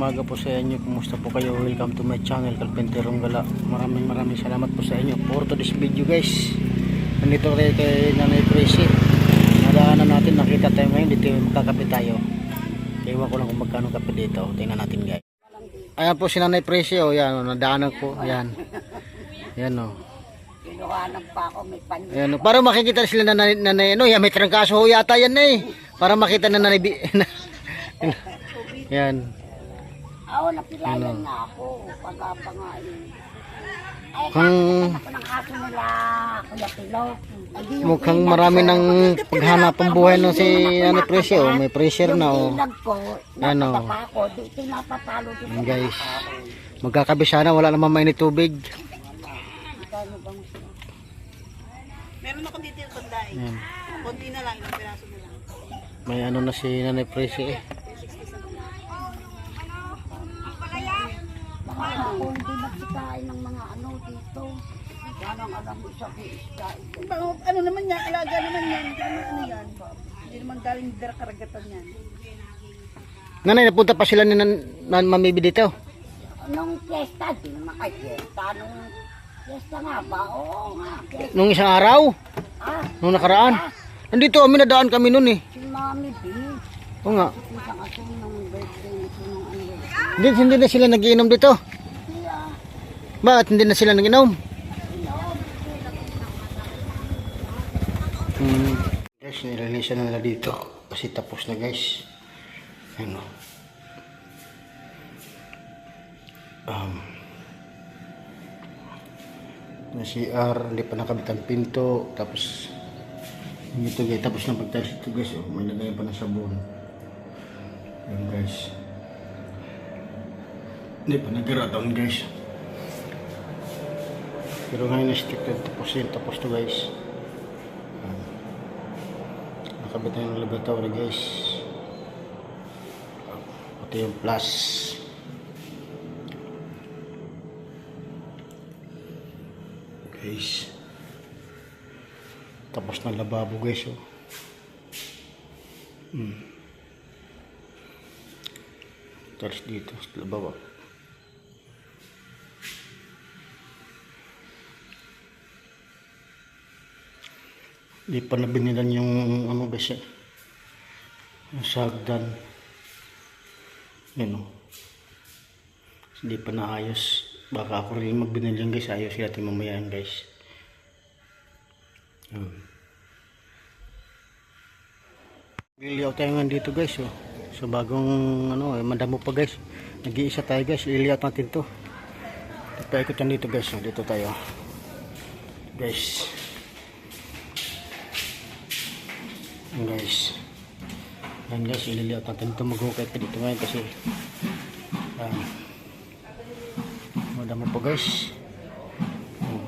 umaga po sa inyo. Kumusta po kayo? Welcome to my channel, Kalpenterong Gala. Maraming maraming salamat po sa inyo for to this video guys. Nandito tayo kay Nanay Tracy. Nadaanan natin, nakita tayo ngayon. Dito magkakape tayo. Ewan ko lang kung magkano kape dito. Tingnan natin guys. Ayan po si Nanay Tracy. Oh, yan, oh, nadaanan ko. Ayan. Ayan oh. Kinuhanan pa ako, may pan... Ayan, oh. para makikita sila na nanay, nanay ano, yan, may trangkaso ho yata yan na eh. Para makita na nanay, bi- yan. Oo, napilayan na ako. Pagkapangain. Ay, Kung ako ng aso nila, Kuya yung mukhang marami ng paghanap ang buhay no si ano presyo, oh, may pressure na oh. Ano? nakatapa ko, di ito napapalo dito. Yan, guys. Magkakabisa na, wala namang mainit tubig. Meron ako dito yung tandaan. Yan. Konti na lang, ilang piraso na lang. May ano na si Nanay Presyo eh. Baka ako hindi nagsikain ng mga ano dito. Walang alam mo sa isikain. Baka, ano naman yan, alaga naman yan. Naman ano yan. Hindi naman galing dira karagatan yan. Nanay, napunta pa sila ni nan, nan mamibi dito. Nung fiesta, di naman kay fiesta. Nung fiesta nga ba? Oo nga. Fiesta. Nung isang araw, Ah, nung nakaraan. Nandito, kami nadaan kami nun eh. si Mami B. Oo nga. Ano. Hindi, hindi na sila nagiinom dito. Bakit hindi na sila naginom? Hmm. Guys, nilinisan na nila dito. Kasi tapos na guys. Ano. Um. Na CR, hindi pa nakabit ang pinto. Tapos, ito guys, tapos na pagtalis ito guys. Oh, may lagayan pa ng sabon. Yan guys. Hindi pa nag-radon guys. Pero ngayon na-stick na tapos. Tapos to guys. Ayan. Nakabit na yung laboratory guys. Pati yung plus. Guys. Tapos na lababo guys oh. Hmm. Tapos dito sa lababo. Di pa na binilan yung ano guys eh. Yung sagdan. Yan o. Hindi pa naayos. Baka ako rin magbinil yan guys. Ayos natin mamaya yan guys. Yan. Liliyaw tayo nga dito guys oh. So bagong ano eh, madamo pa guys. Nag-iisa tayo guys. Liliyaw natin to. Paikot yan dito guys. oh. Dito tayo. Guys. Yan guys. Yan guys, ililiot natin ito maghukay pa dito ngayon kasi yan. Madamo pa guys. Yan.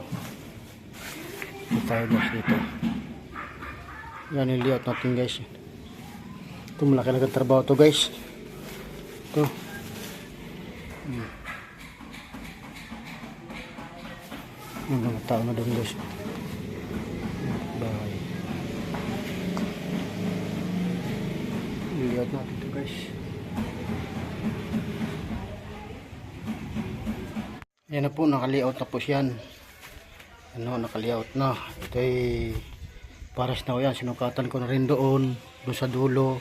Ito tayo guys dito. Yan ililiot natin guys. Ito malaki na trabaho to guys. Ito. Hmm. Yung mga tao na doon guys. Iliot natin ito guys. Yan na po, nakalayout na po siyan. Ano, nakalayout na. Ito ay paras na ko yan. Sinukatan ko na rin doon. Doon sa dulo.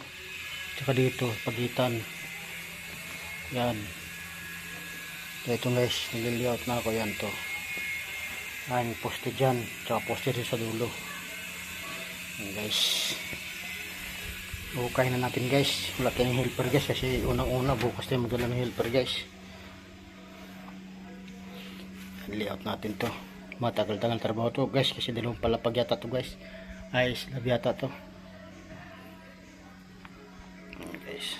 Tsaka dito, pagitan. Yan. So, ito guys, nililiyout na ako yan to. Ayan, poste dyan. Tsaka poste rin sa dulo. Yan guys. Hukay na natin guys. Wala tayong helper guys kasi unang-una bukas tayo magdala ng helper guys. Layout natin to. Matagal-tagal trabaho to guys kasi dalawang palapag yata to guys. Ay, slab yata to. Guys.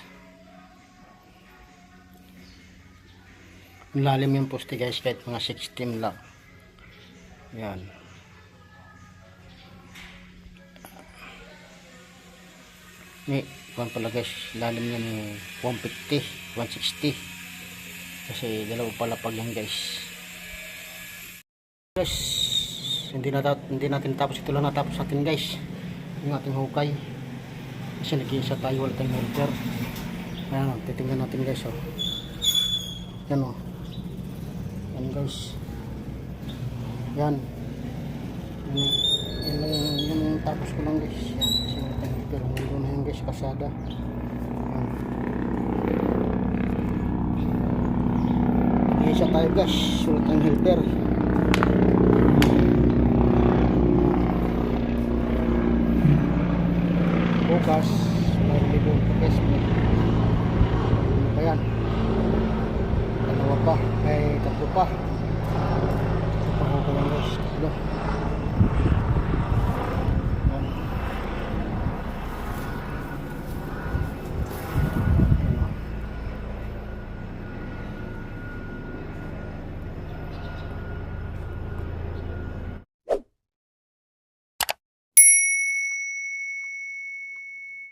Lalim yung poste guys kahit mga 16 lang. Yan. Ni, kuwan pala guys, lalim niya ni 150, 160. Kasi dalawa pala pag yan guys. Guys, hindi na hindi natin tapos ito lang natapos natin guys. Yung ating hukay. Kasi nag-iisa tayo, wala tayong helper. Ayan, titingnan natin guys oh. Yan o. Yan guys. Yan. Yan, yan, yan yung tapos ko lang guys. Yan. Kasi may pero nandun palagi sa kasada ngayon siya tayo guys. Sulat ang helper. Bukas may libong ayan. Dalawa pa. May tatlo pa.